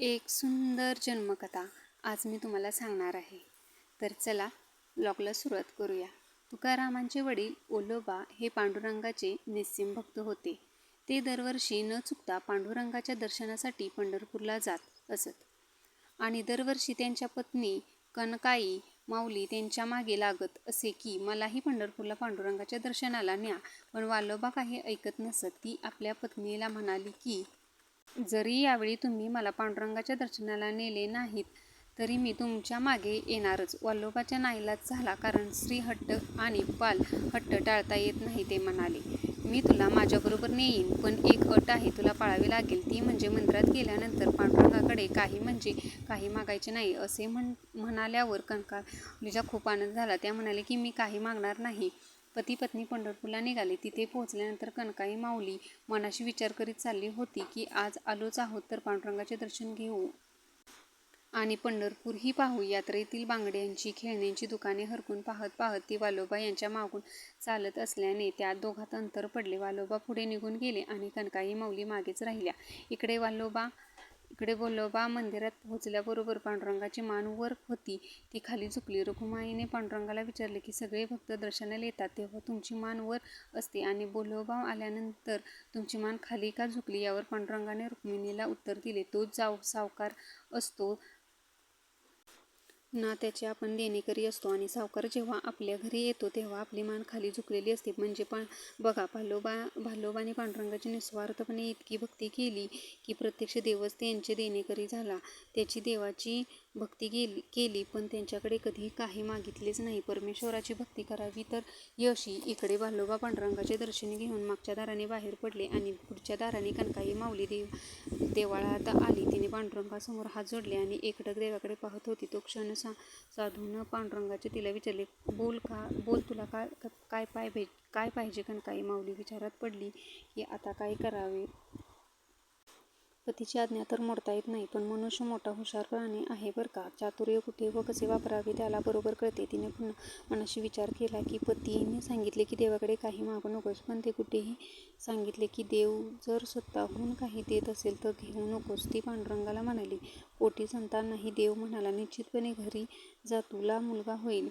एक सुंदर जन्मकथा आज मी तुम्हाला सांगणार आहे. तर चला ब्लॉगला सुरुवात करूया. तुकारामांचे वडील ओलोबा हे पांडुरंगाचे निस्सिम भक्त होते. ते दरवर्षी न चुकता पांडुरंगाच्या दर्शनासाठी पंढरपूरला जात असत. आणि दरवर्षी त्यांच्या पत्नी कनकाई माऊली त्यांच्या मागे लागत असे की मलाही पंढरपूरला पांडुरंगाच्या दर्शनाला न्या. पण वालोबा काही ऐकत नसत. ती आपल्या पत्नीला म्हणाली की जरी यावेळी तुम्ही मला पांडुरंगाच्या दर्शनाला नेले नाहीत तरी मी तुमच्या मागे येणारच. वल्लोबाच्या नाईलाज झाला कारण श्रीहट्ट हट्ट आणि पाल हट्ट टाळता येत नाही ते म्हणाले. मी तुला माझ्याबरोबर नेईन पण एक अट आहे तुला पाळावी लागेल. ती म्हणजे मंदिरात गेल्यानंतर पांडुरंगाकडे काही म्हणजे काही मागायचे नाही असे म्हण म्हणाल्यावर कनकालीचा खूप आनंद झाला. त्या म्हणाले की मी काही मागणार नाही. पती पत्नी पंढरपूरला निघाले. तिथे पोहोचल्यानंतर कनकाई माऊली मनाशी विचार करीत चालली होती की आज आलोच आहोत तर पांडुरंगाचे दर्शन घेऊ. आणि पंढरपूरही पाहू यात्रेतील बांगड्यांची खेळण्यांची दुकाने हरकून पाहत पाहत ती वालोबा यांच्या मागून चालत असल्याने त्या दोघात अंतर पडले. वालोबा पुढे निघून गेले आणि कनकाई माऊली मागेच राहिल्या. इकडे वालोबा इकडे गोलोबा मंदिरात पोहोचल्याबरोबर पांडुरंगाची मान वर होती. ती खाली झुकली. रघुमाईने पांडुरंगाला विचारले की सगळे भक्त दर्शनाला येतात तेव्हा तुमची मान वर असते आणि बोलोबा आल्यानंतर तुमची मान खाली का झुकली यावर पांडुरंगाने रुक्मिणीला उत्तर दिले तो जाव सावकार असतो. ना त्याचे आपण देणेकरी असतो आणि सावकार जेव्हा आपल्या घरी येतो तेव्हा आपली मान खाली झुकलेली असते. म्हणजे पा बघा भालोबा भालोबाने पांडुरंगाची निस्वार्थपणे इतकी भक्ती केली की प्रत्यक्ष देवच त्यांचे देणेकरी झाला. त्याची देवाची भक्ती गेली केली पण त्यांच्याकडे कधी काही मागितलेच नाही. परमेश्वराची भक्ती करावी तर यशी इकडे भालोबा पांडुरंगाचे दर्शन घेऊन मागच्या दाराने बाहेर पडले आणि पुढच्या दाराने कणकाई माऊली देव देवाळात आली. तिने पांडुरंगासमोर हात जोडले आणि एकटक देवाकडे पाहत होती. तो क्षण सा साधून पांडुरंगाचे तिला विचारले बोल का बोल तुला काय काय पाय भेट काय पाहिजे कनकाई माऊली विचारात पडली की आता काय करावे? पतीची आज्ञा तर मोडता येत नाही पण मनुष्य मोठा हुशार प्राणी आहे बरं का. चातुर्य कुठे व कसे वापरावे त्याला बरोबर कळते. तिने पुन्हा मनाशी विचार केला की पतीने सांगितले की देवाकडे काही मागू नकोस पण ते कुठेही सांगितले की देव जर स्वतःहून काही देत असेल तर घेऊ नकोस ती पांडुरंगाला म्हणाली. पोटी संतान नाही देव म्हणाला निश्चितपणे घरी जा तुला मुलगा होईल.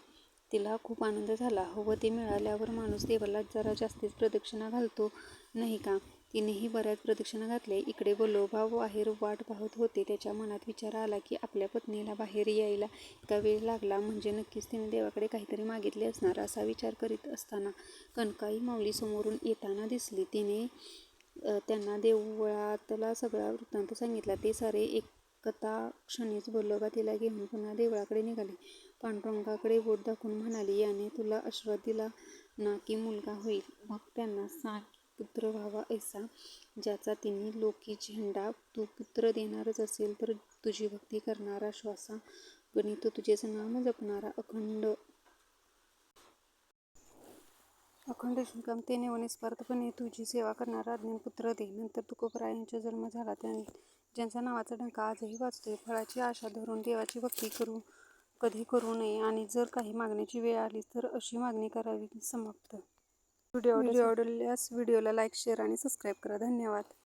तिला खूप आनंद झाला. हो हवं ते मिळाल्यावर माणूस देवाला जरा जास्तीच प्रदक्षिणा घालतो. नाही का? तिनेही बऱ्याच प्रदक्षिणा घातल्या. इकडे बोलोबा बाहेर वाट पाहत होते. त्याच्या मनात विचार आला की आपल्या पत्नीला बाहेर यायला इतका वेळ लागला. म्हणजे नक्कीच तिने देवाकडे काहीतरी मागितले असणार असा विचार करीत असताना कणकाई माऊली समोरून येताना दिसली. तिने त्यांना देवळातला सगळा वृत्तांत सांगितला. ते सारे एक कथा क्षणीच बोलोबा तिला घेऊन पुन्हा देवळाकडे निघाले. पांडुरंगाकडे बोट दाखवून म्हणाली याने तुला आशीर्वाद दिला ना की मुलगा होईल मग त्यांना सांग पुत्र व्हावा ऐसा ज्याचा तिने लोकी झेंडा तू पुत्र देणारच असेल तर तुझी भक्ती करणारा श्वासा गणित तुझेच नाम जपणारा अखंड. अखंड शुकामतेने व निस्वार्थपणे तुझी सेवा करणारा अज्ञान पुत्र दे. नंतर तुकोबरायांचा जन्म झाला त्या ज्यांचा नावाचा डंका आजही वाचतोय फळाची आशा धरून देवाची भक्ती करू कधी करू नये आणि जर काही मागण्याची वेळ आली तर अशी मागणी करावी समाप्त. व्हिडिओ व्हिडिओ आवडल्यास व्हिडिओला लाईक शेअर आणि सबस्क्राईब करा. धन्यवाद.